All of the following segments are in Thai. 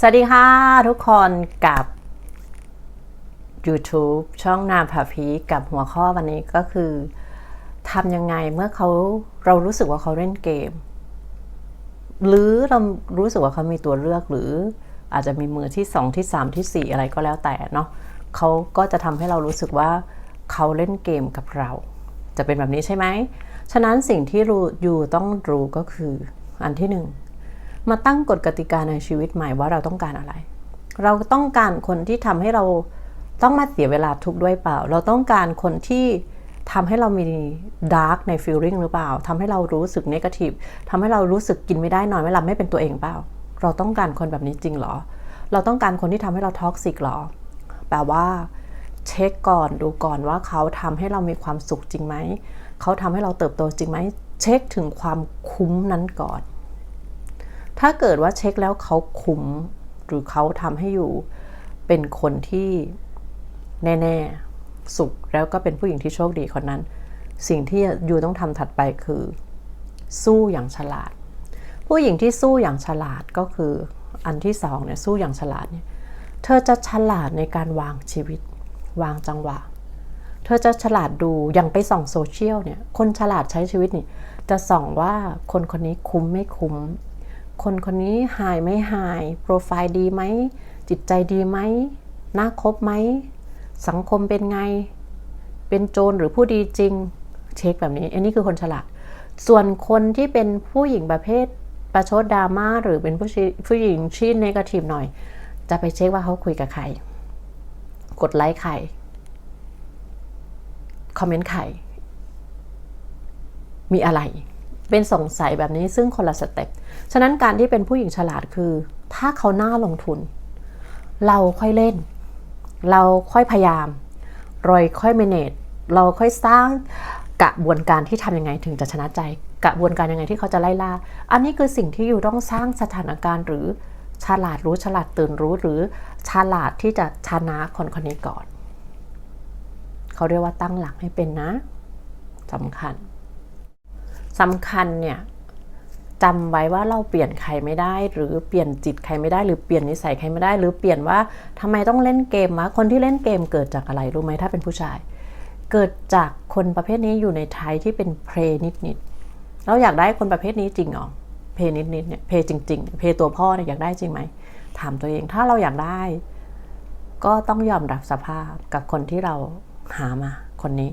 สวัสดีค่ะทุกคนกับ YouTube ช่องนามผาพีกับหัวข้อวันนี้ก็คือทำยังไงเมื่อเขาเรารู้สึกว่าเขาเล่นเกม หรือเรารู้สึกว่าเขามีตัวเลือกหรืออาจจะมีมือที่สองที่สามที่สี่อะไรก็แล้วแต่เนาะเขาก็จะทำให้เรารู้สึกว่าเขาเล่นเกมกับเรา จะเป็นแบบนี้ใช่ไหม ฉะนั้นสิ่งที่รู้อยู่ต้องรู้ก็คืออันที่หนึ่ง มาตั้งกฎกติกาในชีวิตใหม่ว่าเราต้องการอะไร เราต้องการคนที่ทำให้เราต้องมาเสียเวลาทุกข์ด้วยเปล่า เราต้องการคนที่ทำให้เรามีดาร์กในฟีลลิ่งหรือเปล่าทำให้เรารู้สึกเนกาทีฟทำให้เรารู้สึกกินไม่ได้นอนไม่หลับไม่เป็นตัวเองเปล่า เราต้องการคนแบบนี้จริงเหรอ เราต้องการคนที่ทำให้เราท็อกซิกหรอ แปลว่าเช็คก่อนดูก่อนว่าเขาทำให้เรามีความสุขจริงไหม เขาทำให้เราเติบโตจริงไหม เช็คถึงความคุ้มนั้นก่อน ถ้าเกิดว่าเช็คแล้วเขาคุ้มหรือเขาทำให้อยู่เป็นคนที่แน่ๆ สุขแล้วก็เป็นผู้หญิงที่โชคดีคนนั้น สิ่งที่ยูต้องทำถัดไปคือ สู้อย่างฉลาด ผู้หญิงที่สู้อย่างฉลาดก็คืออันที่สองเนี่ยสู้อย่างฉลาดเนี่ยเธอจะฉลาดในการวางชีวิต วางจังหวะ เธอจะฉลาดดูอย่างไปส่องโซเชียลเนี่ยคนฉลาดใช้ชีวิตนี่จะส่องว่าคนคนนี้คุ้มไม่คุ้ม คนคนนี้หายไม่หาย โปรไฟล์ดีไหม จิตใจดีไหม น่าคบไหม สังคมเป็นไง เป็นโจรหรือผู้ดีจริง เช็คแบบนี้ อันนี้คือคนฉลาด ส่วนคนที่เป็นผู้หญิงประเภทประชดดราม่าหรือเป็นผู้ผู้หญิงชี้เนกาทีฟหน่อย จะไปเช็คว่าเขาคุยกับใคร กดไลค์ใคร คอมเมนต์ใคร มีอะไร เป็นสงสัยแบบนี้ซึ่งคนละสเต็ปฉะนั้นการที่เป็นผู้หญิงฉลาดคือ ถ้าเขาน่าลงทุน เราค่อยเล่น เราค่อยพยายามรอยค่อยเมเนจเราค่อยสร้างกระบวนการที่ทำยังไงถึงจะชนะใจ กระบวนการยังไงที่เขาจะไล่ล่า อันนี้คือสิ่งที่อยู่ต้องสร้างสถานการณ์หรือฉลาดรู้ฉลาดตื่นรู้หรือฉลาดที่จะชนะคนคนนี้ก่อน เขาเรียกว่าตั้งหลักให้เป็นนะสำคัญ สำคัญเนี่ยจำไว้ว่าเราเปลี่ยนใครไม่ได้ หรือเปลี่ยนจิตใครไม่ได้ หรือเปลี่ยนนิสัยใครไม่ได้ หรือเปลี่ยนว่าทำไมต้องเล่นเกมวะคนที่เล่นเกมเกิดจากอะไรรู้ไหมถ้าเป็นผู้ชาย เกิดจากคนประเภทนี้อยู่ในไทยที่เป็นเพลนิดนิดๆเราอยากได้คนประเภทนี้จริงหรอเพนิดนิดๆเนี่ยเพจริง ๆ เพตัวพ่อเนี่ยอยากได้จริงไหมถามตัวเองถ้าเราอยากได้ ก็ต้องยอมรับสภาพกับคนที่เราหามาคนนี้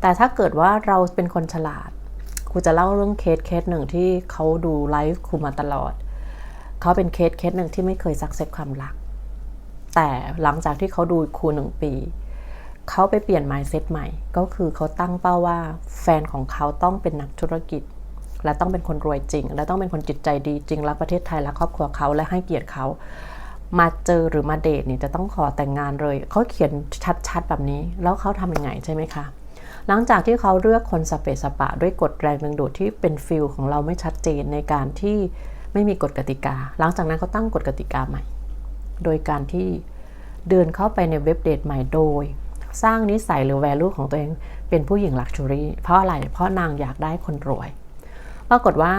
แต่ถ้าเกิดว่าเราเป็นคนฉลาด ครูจะเล่าเรื่องเคสเคสหนึ่งที่เขาดูไลฟ์ครูมาตลอด เขาเป็นเคสเคสหนึ่งที่ไม่เคยสักเซตความรัก แต่หลังจากที่เขาดูครูหนึ่งปี เขาไปเปลี่ยน mindset ใหม่ ก็คือเขาตั้งเป้าว่าแฟนของเขาต้องเป็นนักธุรกิจ และต้องเป็นคนรวยจริง และต้องเป็นคนจิตใจดีจริงรักประเทศไทยรักครอบครัวเขาและให้เกียรติเขามาเจอหรือมาเดทเนี่ยจะต้องขอแต่งงานเลย เขาเขียนชัดๆแบบนี้ แล้วเขาทำยังไงใช่ไหมคะ หลังจากที่เขาเลือกคนสเปซสปะ ด้วยกฎแรงดึงดูดที่เป็นฟิลของเราไม่ชัดเจนในการที่ไม่มีกฎกติกา หลังจากนั้นเขาตั้งกฎกติกาใหม่ โดยการที่เดินเข้าไปในเว็บเดทใหม่โดย สร้างนิสัยหรือ value ของตัวเองเป็นผู้หญิงลักชัวรี่เพราะอะไร เพราะนางอยากได้คนรวย ปรากฏว่า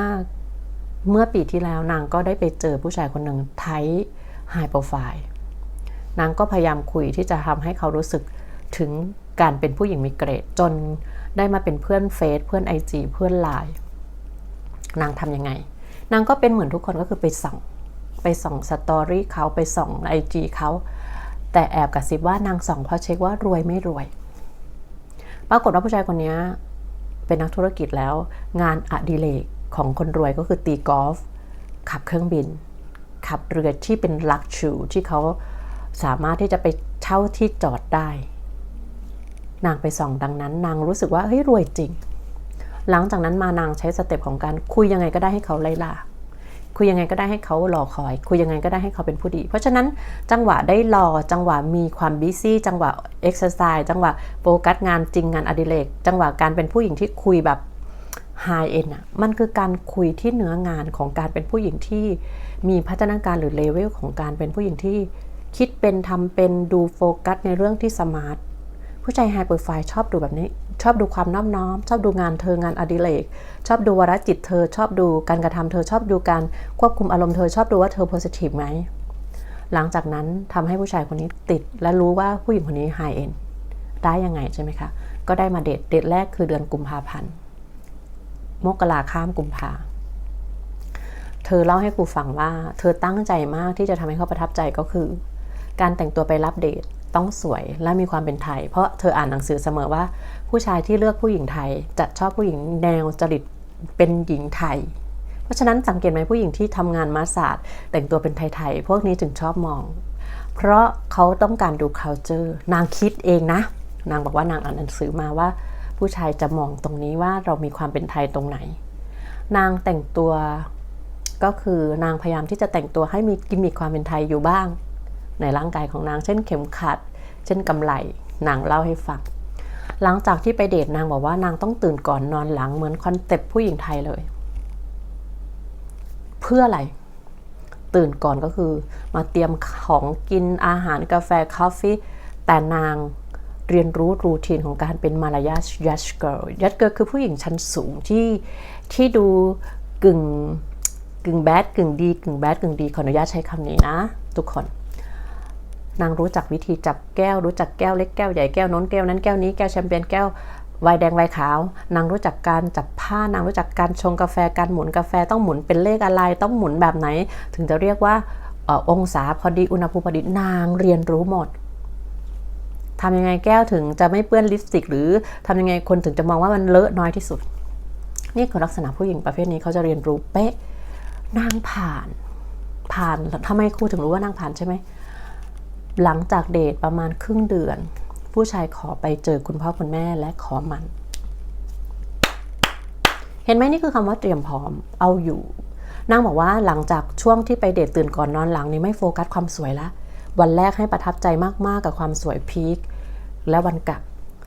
เมื่อปีที่แล้วนางก็ได้ไปเจอผู้ชายคนหนึ่งไทไฮโปรไฟล์นางก็พยายามคุยที่จะทำให้เขารู้สึก ถึงการเป็นผู้หญิงมีเกรด จนได้มาเป็นเพื่อนเฟซเพื่อน IG เพื่อนไลน์นางทำยังไง นางก็เป็นเหมือนทุกคนก็คือไปส่อง ไปส่องสตอรี่เขาไปส่องไอจีเขาแต่แอบกระซิบว่านางส่องเพราะเช็คว่ารวยไม่รวย ปรากฏว่าผู้ชายคนนี้เป็นนักธุรกิจแล้ว งานอดิเรกของคนรวยก็คือตีกอล์ฟขับเครื่องบิน ขับเรือที่เป็นลักชูที่เขาสามารถที่จะไปเช่าที่จอดได้ นางไปส่องดังนั้น นางรู้สึกว่าเฮ้ยรวยจริง หลังจากนั้นมานางใช้สเต็ปของการคุยยังไงก็ได้ให้เขาไล่ล่าคุยยังไงก็ได้ให้เขารอคอย คุยยังไงก็ได้ให้เขาเป็นผู้ดี เพราะฉะนั้นจังหวะได้รอจังหวะมีความบิซี่จังหวะเอ็กซ์ไซส์จังหวะโฟกัสงานจริงงานอดิเรกจังหวะการเป็นผู้หญิงที่คุยแบบไฮเอ็นอะมันคือการคุยที่เนื้องานของการเป็นผู้หญิงที่มีพัฒนาการหรือเลเวลของการเป็นผู้หญิงที่คิดเป็นทำเป็นดูโฟกัสในเรื่องที่สมาร์ท ผู้ชายไฮโปรไฟล์ชอบดูแบบนี้ ชอบดูความน้อมน้อม ชอบดูงานเธองานอดิเรกชอบดูวาระจิตเธอ ชอบดูการกระทำเธอชอบดูการควบคุมอารมณ์เธอชอบดูว่าเธอโพสิทีฟไหมหลังจากนั้นทำให้ผู้ชายคนนี้ติด และรู้ว่าผู้หญิงคนนี้ไฮเอ็นได้ยังไงใช่ไหมคะ ก็ได้มาเดทเดทแรกคือเดือนกุมภาพันธ์มกราข้ามกุมภาเธอเล่าให้ครูฟังว่า เธอตั้งใจมากที่จะทำให้เขาประทับใจก็คือ การแต่งตัวไปรับเดท ต้องสวยและมีความเป็นไทย เพราะเธออ่านหนังสือเสมอว่า ผู้ชายที่เลือกผู้หญิงไทยจะชอบผู้หญิงแนวจริตเป็นหญิงไทย เพราะฉะนั้นสังเกตไหมผู้หญิงที่ทำงานมาศาสตร์ แต่งตัวเป็นไทยๆพวกนี้จึงชอบมอง เพราะเขาต้องการดู culture นางคิดเองนะ นางบอกว่านางอ่านหนังสือมาว่า ผู้ชายจะมองตรงนี้ว่าเรามีความเป็นไทยตรงไหน นางแต่งตัวก็คือนางพยายามที่จะแต่งตัวให้มีกิมมิคความเป็นไทยอยู่บ้าง ในร่างกายของนาง เช่นเข็มขัด เช่นกำไลนางเล่าให้ฟังหลังจากที่ไปเดทนางบอกว่านางต้องตื่นก่อนนอนหลังเหมือนคอนเซ็ปต์ผู้หญิงไทยเลย เพื่ออะไร ตื่นก่อนก็คือ มาเตรียมของกินอาหารกาแฟคอฟฟี่แต่นางเรียนรู้รูทีนของการเป็นมารยาทยัชเกิร์ลยัชเกิร์ลคือผู้หญิงชั้นสูงที่ที่ดูกึ่งกึ่งแบดกึ่งดีกึ่งแบดกึ่งดีขออนุญาตใช้คำนี้นะ ทุกคน นางรู้จักวิธีจับแก้ว รู้จักแก้วเล็กแก้วใหญ่แก้วน้นแก้วนั้นแก้วนี้แก้วแชมเปญแก้วไวน์แดงไวน์ขาว นางรู้จักการจับผ้านางรู้จักการชงกาแฟการหมุนกาแฟต้องหมุนเป็นเลขอะไร ต้องหมุนแบบไหน ถึงจะเรียกว่าออองศาพอดีอุณหภูมิพอดีนางเรียนรู้หมดทำยังไงแก้วถึงจะไม่เปื้อนลิปสติก หรือทำยังไงคนถึงจะมองว่ามันเลอะน้อยที่สุด นี่คือลักษณะผู้หญิงประเภทนี้เขาจะเรียนรู้เป๊ะนางผ่าน ผ่านทำไมครูถึงรู้ว่านางผ่านใช่ไหม หลังจากเดทประมาณครึ่งเดือน ผู้ชายขอไปเจอคุณพ่อคุณแม่และขอมัน เห็นไหมนี่คือคำว่าเตรียมพร้อมเอาอยู่นางบอกว่าหลังจากช่วงที่ไปเดทตื่นก่อนนอนหลังนี้ไม่โฟกัสความสวยละ วันแรกให้ประทับใจมากๆกับความสวยพีคและวันกลับ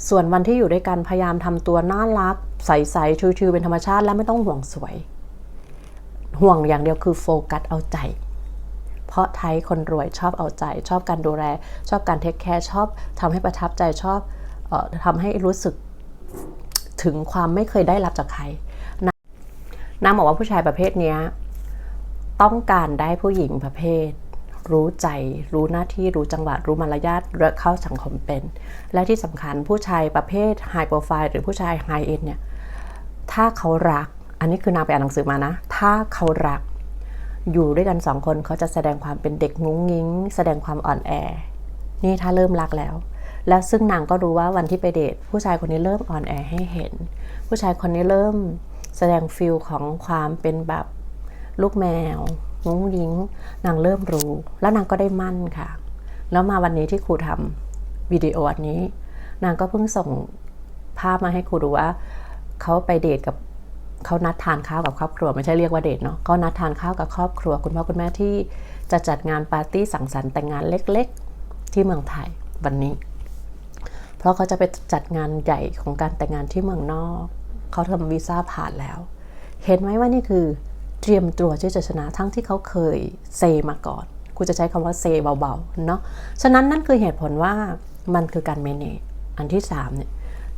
ส่วนวันที่อยู่ด้วยกันพยายามทำตัวน่ารัก ใสๆชิวๆเป็นธรรมชาติและไม่ต้องห่วงสวย ห่วงอย่างเดียวคือโฟกัสเอาใจ เพราะไทยคนรวยชอบเอาใจ ชอบการดูแล ชอบการเทคแคร์ชอบทำให้ประทับใจชอบออทำให้รู้สึกถึงความไม่เคยได้รับจากใครนางบอกว่าผู้ชายประเภทนี้ต้องการได้ผู้หญิงประเภท รู้ใจ รู้หน้าที่รู้จังหวะรู้มารยาทและเข้าสังคมเป็น และที่สำคัญผู้ชายประเภทไฮโปรไฟล์หรือผู้ชายไฮเอ็นเนี่ยถ้าเขารัก อันนี้คือนางไปอ่านหนังสือมานะ ถ้าเขารัก อยู่ด้วยกันสองคนเขาจะแสดงความเป็นเด็กงุ้งงิ้ง แสดงความอ่อนแอ นี่ถ้าเริ่มรักแล้ว แล้วซึ่งนางก็รู้ว่าวันที่ไปเดทผู้ชายคนนี้เริ่มอ่อนแอให้เห็น ผู้ชายคนนี้เริ่มแสดงฟิลของความเป็นแบบลูกแมวงุ้งยิงนางเริ่มรู้ แล้วนางก็ได้มั่นค่ะ แล้วมาวันนี้ที่ครูทำวิดีโออันนี้ นางก็เพิ่งส่งภาพมาให้ครูดูว่าเขาไปเดทกับ เขานัดทานข้าวกับครอบครัวไม่ใช่เรียกว่าเดทเนาะก็นัดทานข้าวกับครอบครัว คุณพ่อคุณแม่ที่จะจัดงานปาร์ตี้สังสรรค์แต่งงานเล็กๆ ที่เมืองไทยวันนี้ เพราะเขาจะไปจัดงานใหญ่ของการแต่งงานที่เมืองนอก เขาทำวีซ่าผ่านแล้ว เห็นไหมว่านี่คือเตรียมตัวที่จะชนะทั้งที่เขาเคยเซมาก่อนกูจะใช้คำว่าเซเบาๆเนาะฉะนั้นนั่นคือเหตุผลว่ามันคือการเมเนจอันที่3เนี่ย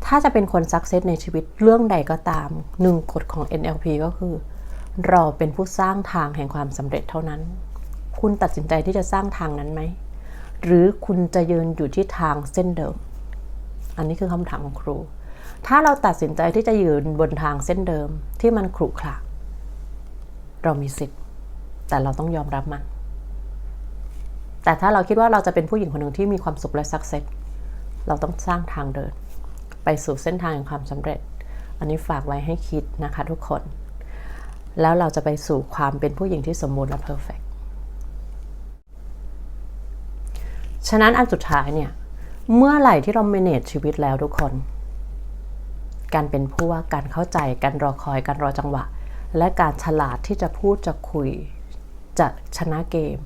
ถ้าจะเป็นคนสักเซสในชีวิตเรื่องใดก็ตามหนึ่งกฎของ NLP ก็คือ เราเป็นผู้สร้างทางแห่งความสำเร็จเท่านั้น คุณตัดสินใจที่จะสร้างทางนั้นไหม หรือคุณจะยืนอยู่ที่ทางเส้นเดิม อันนี้คือคำถามของครู ถ้าเราตัดสินใจที่จะยืนบนทางเส้นเดิมที่มันขรุขระเรามีสิทธิ์ แต่เราต้องยอมรับมัน แต่ถ้าเราคิดว่าเราจะเป็นผู้หญิงคนหนึ่งที่มีความสุขและสักเซสเราต้องสร้างทางเดิน ไปสู่เส้นทางแห่งความสำเร็จ อันนี้ฝากไว้ให้คิดนะคะทุกคน แล้วเราจะไปสู่ความเป็นผู้หญิงที่สมบูรณ์และเพอร์เฟกฉะนั้นอันสุดท้ายเนี่ย เมื่อไหร่ที่เราเมเนจชีวิตแล้วทุกคน การเป็นผู้ว่าการเข้าใจ การรอคอย การรอจังหวะ และการฉลาดที่จะพูดจะคุย จะชนะเกม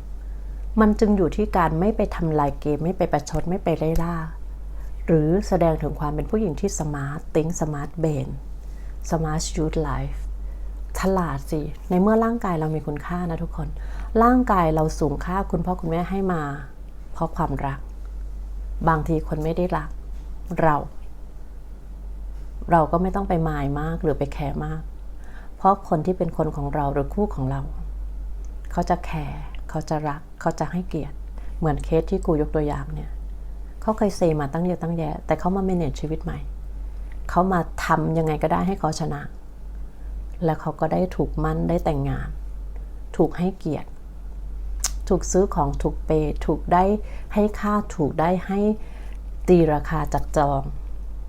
มันจึงอยู่ที่การไม่ไปทำลายเกม ไม่ไปประชด ไม่ไปไล่ล่า หรือแสดงถึงความเป็นผู้หญิงที่สมาร์ตติ้งสมาร์ทเบนสมาร์ทยูทไลฟ์ฉลาดสิ ในเมื่อร่างกายเรามีคุณค่านะทุกคน ร่างกายเราสูงค่าคุณพ่อคุณแม่ให้มา เพราะความรัก บางทีคนไม่ได้รัก เรา เราก็ไม่ต้องไปมายมากหรือไปแคร์มาก เพราะคนที่เป็นคนของเราหรือคู่ของเรา เขาจะแคร์เขาจะรัก เขาจะให้เกียรติ เหมือนเคสที่กูยกตัวอย่างเนี่ย เขาเคยเซมาตั้งเยอะตั้งแยะ แต่เขามาเมเนจชีวิตใหม่ เขามาทำยังไงก็ได้ให้เขาชนะ แล้วเขาก็ได้ถูกมั่นได้แต่งงาน ถูกให้เกียรติ ถูกซื้อของถูกเปย์ถูกได้ให้ค่าถูกได้ให้ตีราคาจัดจอง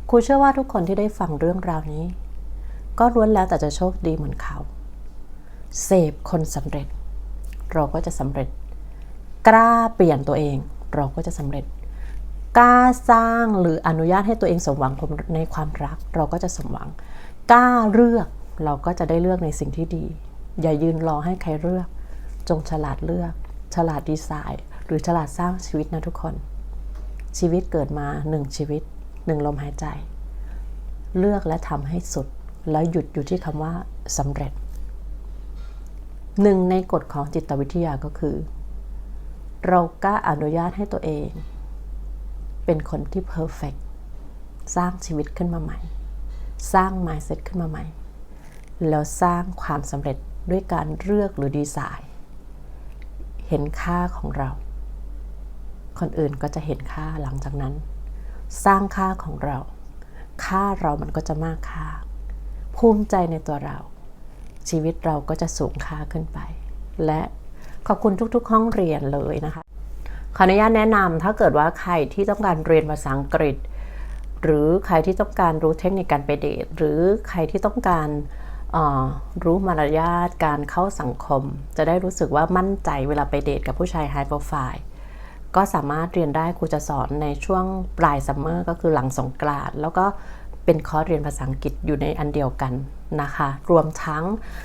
ครูเชื่อว่าทุกคนที่ได้ฟังเรื่องราวนี้ ก็ล้วนแล้วแต่จะโชคดีเหมือนเขา เสพคนสำเร็จ เราก็จะสำเร็จ กล้าเปลี่ยนตัวเอง เราก็จะสำเร็จ กล้าสร้างหรืออนุญาตให้ตัวเองสมหวังในความรัก เราก็จะสมหวัง กล้าเลือกเราก็จะได้เลือกในสิ่งที่ดี อย่ายืนรอให้ใครเลือก จงฉลาดเลือก ฉลาดดีไซน์ หรือฉลาดสร้างชีวิตนะทุกคน ชีวิตเกิดมาหนึ่งชีวิตหนึ่งลมหายใจ เลือกและทำให้สุด แล้วหยุดอยู่ที่คำว่าสำเร็จหนึ่งในกฎของจิตวิทยาก็คือ เรากล้าอนุญาตให้ตัวเอง เป็นคนที่เพอร์เฟกสร้างชีวิตขึ้นมาใหม่ สร้าง mindset ขึ้นมาใหม่ แล้วสร้างความสำเร็จด้วยการเลือกหรือดีไซน์ เห็นค่าของเรา คนอื่นก็จะเห็นค่าหลังจากนั้น สร้างค่าของเรา ค่าเรามันก็จะมากค่า ภูมิใจในตัวเรา ชีวิตเราก็จะสูงค่าขึ้นไป และขอบคุณทุกๆห้องเรียนเลยนะคะ ขออนุญาตแนะนำถ้าเกิดว่าใครที่ต้องการเรียนภาษาอังกฤษ หรือใครที่ต้องการรู้เทคนิคการไปเดทหรือใครที่ต้องการรู้มารยาทการเข้าสังคม จะได้รู้สึกว่ามั่นใจเวลาไปเดทกับผู้ชายไฮโปรไฟล์ก็สามารถเรียนได้ครูจะสอนในช่วงปลายซัมเมอร์ก็คือหลังสงกรานต์แล้วก็เป็นคอร์สเรียนภาษาอังกฤษอยู่ในอันเดียวกันนะคะ รวมทั้ง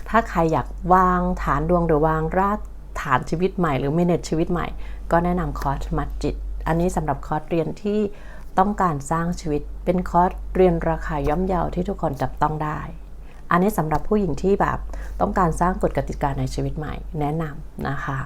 ถ้าใครอยากวางฐานดวงหรือวางรากฐานชีวิตใหม่หรือเมเนจชีวิตใหม่ ก็แนะนำคอร์สมัดจิต อันนี้สำหรับคอร์สเรียนที่ต้องการสร้างชีวิต เป็นคอร์สเรียนราคาย่อมเยาที่ทุกคนจับต้องได้ อันนี้สำหรับผู้หญิงที่แบบต้องการสร้างกฎกติกาในชีวิตใหม่ แนะนำนะคะ